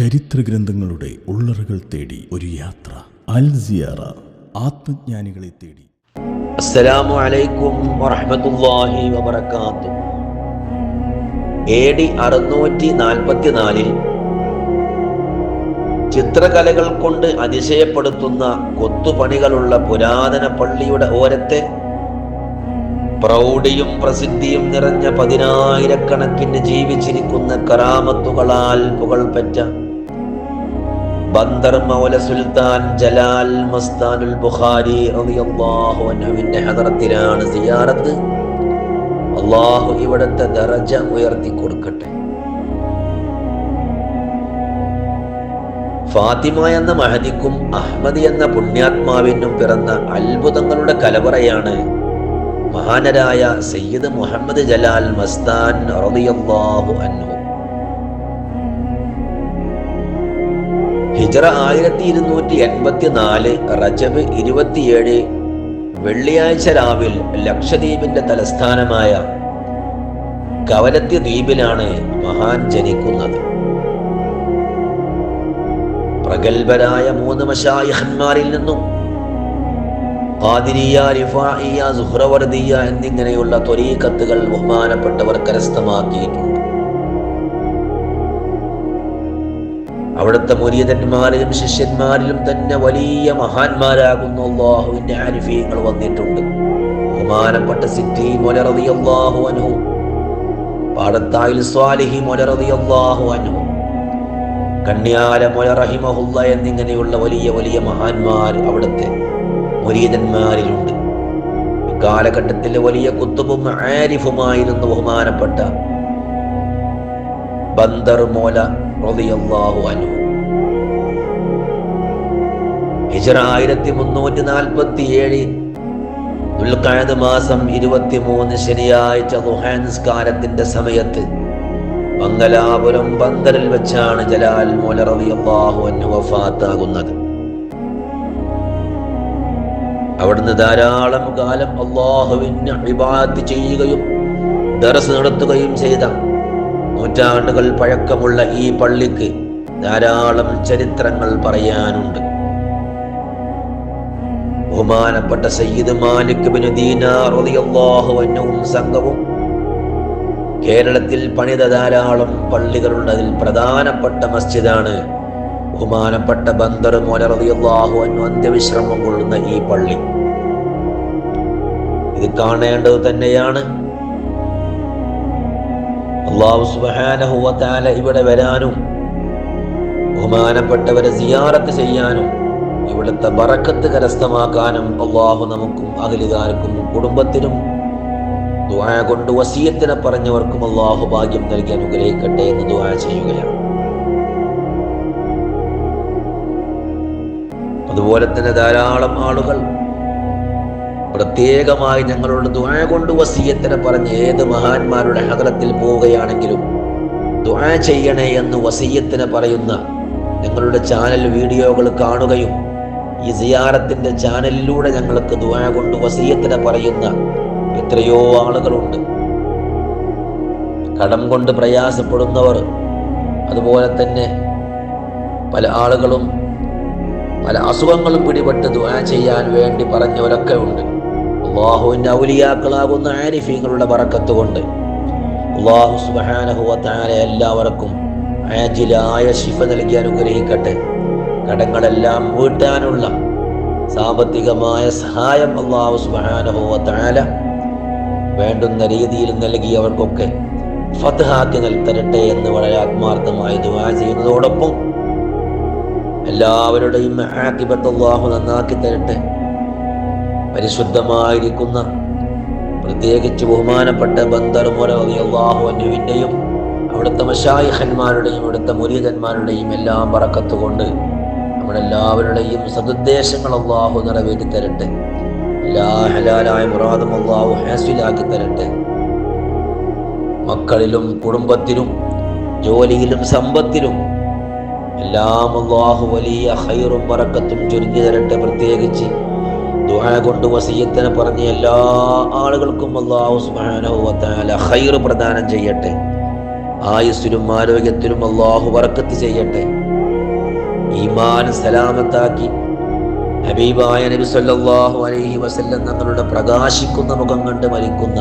ചരിത്ര ഗ്രന്ഥങ്ങളുടെ ഉള്ളറകൾ തേടി ഒരു യാത്ര. അൽ സിയാറ ആത്മജ്ഞാനികളെ തേടി. അസ്സലാമു അലൈക്കും വറഹ്മത്തുള്ളാഹി വബറകാത്തു എ ഡി ചിത്രകലകൾ കൊണ്ട് അതിശയപ്പെടുത്തുന്ന കൊത്തുപണികളുള്ള പുരാതന പള്ളിയുടെ ഓരത്തെ പ്രൗഢിയും പ്രസിദ്ധിയും നിറഞ്ഞ പതിനായിരക്കണക്കിന് ജീവിച്ചിരിക്കുന്ന കറാമത്തുകളാൽ പുകൾപെറ്റ ബന്ദർ മൗല സുൽത്താൻ ജലാൽ മസ്താനുൽ ബുഖാരി റളിയല്ലാഹു അൻഹുവിന്റെ ഹദറത്തിലാണ് സിയാറത്ത്. അള്ളാഹു ഇവിടുത്തെ ദറജ ഉയർത്തി കൊടുക്കട്ടെ. ഫാത്തിമ എന്ന മഹദിക്കും അഹമ്മദ് എന്ന പുണ്യാത്മാവിനും പിറന്ന അത്ഭുതങ്ങളുടെ കലവറയാണ് മഹാനരായ സയ്യിദ് മുഹമ്മദ് ജലാൽ മസ്താൻ റളിയല്ലാഹു അൻഹു. ഹിജറ ആയിരത്തി ഇരുന്നൂറ്റി എൺപത്തി നാല് റജബ് ഇരുപത്തിയേഴ് വെള്ളിയാഴ്ച രാവിൽ ലക്ഷദ്വീപിന്റെ തലസ്ഥാനമായ കവലത്തി ദ്വീപിലാണ് മഹാൻ ജനിക്കുന്നത്. പ്രഗത്ഭരായ മൂന്ന് മഷായഹന്മാരിൽ നിന്നും ഖാദിരിയ റിഫായിയ സുഹ്രവർദിയ എന്നിങ്ങനെയുള്ള ത്വരീക്കത്തുകൾ ബഹുമാനപ്പെട്ടവർ കരസ്ഥമാക്കിയിട്ടുണ്ട്. അവിടുത്തെ മുരീതന്മാരിലും ശിഷ്യന്മാരിലും തന്നെ വലിയ മഹാന്മാരാകുന്ന അള്ളാഹുവിന്റെ അനുഭവങ്ങൾ വന്നിട്ടുണ്ട്. ബഹുമാനപ്പെട്ട സിദ്ധി മൊലറതി അള്ളാഹു അനു പാടത്തായിൽ സ്വാലിഹി മൊലറതി അള്ളാഹു അനു കണ്യാല മൊലറഹിമഹുല്ല എന്നിങ്ങനെയുള്ള വലിയ വലിയ മഹാന്മാർ അവിടുത്തെ മുരീതന്മാരിലുണ്ട്. കാലഘട്ടത്തിലെ വലിയ കുത്തുബും ആരിഫുമായിരുന്നു ബഹുമാനപ്പെട്ട ബന്ദർ മോല റളിയല്ലാഹു അൻഹു. ഹിജറ ആയിരത്തി മുന്നൂറ്റി നാൽപ്പത്തി ഏഴ് ദുൽഖഅദ് മാസം ഇരുപത്തിമൂന്ന് ശനിയാഴ്ച ദുഹാൻസ്കാരത്തിന്റെ സമയത്ത് മംഗലാപുരം ബന്ദറിൽ വെച്ചാണ് ജലാൽ മോല റളിയല്ലാഹു അൻഹു വഫാത്താകുന്നത്. അവിടുന്ന് ധാരാളം കാലം അള്ളാഹുവിന് ഇബാദത്ത് ചെയ്യുകയും ദറസ് നടത്തുകയും ചെയ്ത നൂറ്റാണ്ടുകൾ പഴക്കമുള്ള ഈ പള്ളിക്ക് ധാരാളം ചരിത്രങ്ങൾ പറയാനുണ്ട്. ബഹുമാനപ്പെട്ട സയ്യിദ് മാലിക് ബിൻ സംഘവും കേരളത്തിൽ പണിത ധാരാളം പള്ളികളുണ്ട്. അതിൽ പ്രധാനപ്പെട്ട മസ്ജിദാണ് ബഹുമാനപ്പെട്ട ബന്ദർ മോല റളിയല്ലാഹു അൻഹു അന്ത്യവിശ്രമം കൊള്ളുന്ന ഈ പള്ളി. ഇത് കാണേണ്ടത് തന്നെയാണ്. അള്ളാഹു തആല ഇവിടെ വരാനും ബഹുമാനപ്പെട്ടവരെ സിയാറത്ത് ചെയ്യാനും ഇവിടുത്തെ ബറക്കത്ത് കരസ്ഥമാക്കാനും അള്ളാഹു നമുക്കും അഖിലുകാർക്കും കുടുംബത്തിനും ദുആ കൊണ്ട് വസീയത്തിനെ പറഞ്ഞവർക്കും അള്ളാഹു ഭാഗ്യം നൽകി അനുഗ്രഹിക്കട്ടെ എന്ന് ദുആ ചെയ്യുകയാണ്. അതുപോലെ തന്നെ ധാരാളം ആളുകൾ പ്രത്യേകമായി ഞങ്ങളോട് ദുആ കൊണ്ട് വസീയത്തിനെ പറഞ്ഞ് ഏത് മഹാന്മാരുടെ ഹദറത്തിൽ പോവുകയാണെങ്കിലും ദുആ ചെയ്യണേ എന്ന് വസീയത്തിനെ പറയുന്ന ഞങ്ങളുടെ ചാനൽ വീഡിയോകൾ കാണുകയും ഈ സിയാറത്തിന്റെ ചാനലിലൂടെ ഞങ്ങൾക്ക് ദുആ കൊണ്ട് വസീയത്തിനെ പറയുന്ന എത്രയോ ആളുകളുണ്ട്. കടം കൊണ്ട് പ്രയാസപ്പെടുന്നവർ അതുപോലെ തന്നെ പല ആളുകളും പല അസുഖങ്ങളും പിടിപെട്ട് ദുആ ചെയ്യാൻ വേണ്ടി പറഞ്ഞവരൊക്കെ ഉണ്ട്. അള്ളാഹുവിന്റെ ഔലിയാക്കളാകുന്ന ആരിഫീങ്ങളുടെ വറക്കത്ത് കൊണ്ട് അള്ളാഹു സുബാനഹുവത്തായ എല്ലാവർക്കും ആജിലായ ശിഫ നൽകി അനുഗ്രഹിക്കട്ടെ. കടങ്ങളെല്ലാം വീട്ടാനുള്ള സാമ്പത്തികമായ സഹായം അള്ളാഹു സുബാനഹുവത്തായ വേണ്ടുന്ന രീതിയിൽ നൽകി അവർക്കൊക്കെ ഫത്ഹാക്കി നൽതരട്ടെ എന്ന് വളരെ ആത്മാർത്ഥമായി ദുവാ ചെയ്യുന്നതോടൊപ്പം എല്ലാവരുടെയും ആക്കിബത്ത് അള്ളാഹു നന്നാക്കി തരട്ടെ. പരിശുദ്ധമായിരിക്കുന്ന പ്രത്യേകിച്ച് ബഹുമാനപ്പെട്ട ബന്ദർ അവിടുത്തെ മശായിഹന്മാരുടെയും അവിടുത്തെ മുരീതന്മാരുടെയും എല്ലാം പറക്കത്തുകൊണ്ട് നമ്മളെല്ലാവരുടെയും സതുദ്ദേശങ്ങൾ അള്ളാഹു നിറവേറ്റി തരട്ടെ എല്ലാ ഹലാലായ മുറാദും അള്ളാഹു ഹാസിലാക്കി തരട്ടെ മക്കളിലും കുടുംബത്തിലും ജോലിയിലും സമ്പത്തിലും എല്ലാം അള്ളാഹു വലിയ ഹൈറും പറക്കത്തും ചുരുങ്ങി തരട്ടെ പ്രത്യേകിച്ച് കൊണ്ട് വസീയത്തിന് പറഞ്ഞ എല്ലാ ആളുകൾക്കും അള്ളാഹു തആല ഖൈർ പ്രദാനം ചെയ്യട്ടെ. ആയുസ്സിലും ആരോഗ്യത്തിലും അള്ളാഹു വറക്കത്ത് ചെയ്യട്ടെ. ഈമാൻ സലാമത്താക്കി. ഹബീബായ നബി സല്ലല്ലാഹു അലൈഹി വസല്ലം തങ്ങളുടെ പ്രകാശിക്കുന്ന മുഖം കണ്ട് മരിക്കുന്ന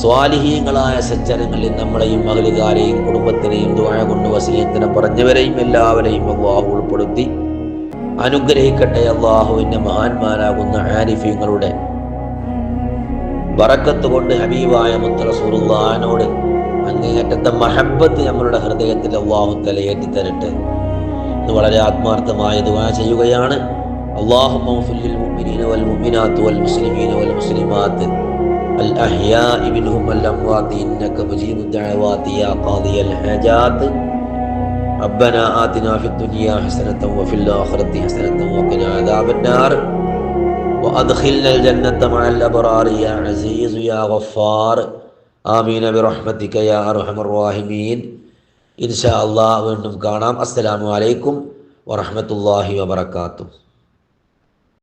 സ്വാലിഹീങ്ങളായ സജ്ജനങ്ങളിൽ നമ്മളെയും മകളികാരെയും കുടുംബത്തിനെയും ദുആ കൊണ്ട് വസീയത്തിനെ പറഞ്ഞവരെയും എല്ലാവരെയും അള്ളാഹു ഉൾപ്പെടുത്തി. അനുഗ്രഹിക്കട്ടെ അള്ളാഹുവിൻ്റെ മഹാന്മാരാകുന്ന ആരിഫീങ്ങളുടെ ബറക്കത്ത് കൊണ്ട് ഹബീബായ മുത്തറസൂറുല്ലാനോട് അങ്ങേയറ്റത്തെ മഹബത്ത് നമ്മളുടെ ഹൃദയത്തിൽ അള്ളാഹു തലയേറ്റി തരട്ടെ ഇത് വളരെ ആത്മാർത്ഥമായ ദുആ ചെയ്യുകയാണ് اللهم اغفر للمؤمنين والمؤمنات والمسلمين والمسلمات الأحياء منهم والأموات إنك مجيب الدعوات يا قاضي الحاجات ربنا آتنا في الدنيا حسنة وفي الآخرة حسنة وقنا عذاب النار وأدخلنا الجنة مع الأبرار يا عزيز يا غفار آمين برحمتك يا أرحم الراحمين إن شاء الله وإنكم كانام السلام عليكم ورحمة الله وبركاته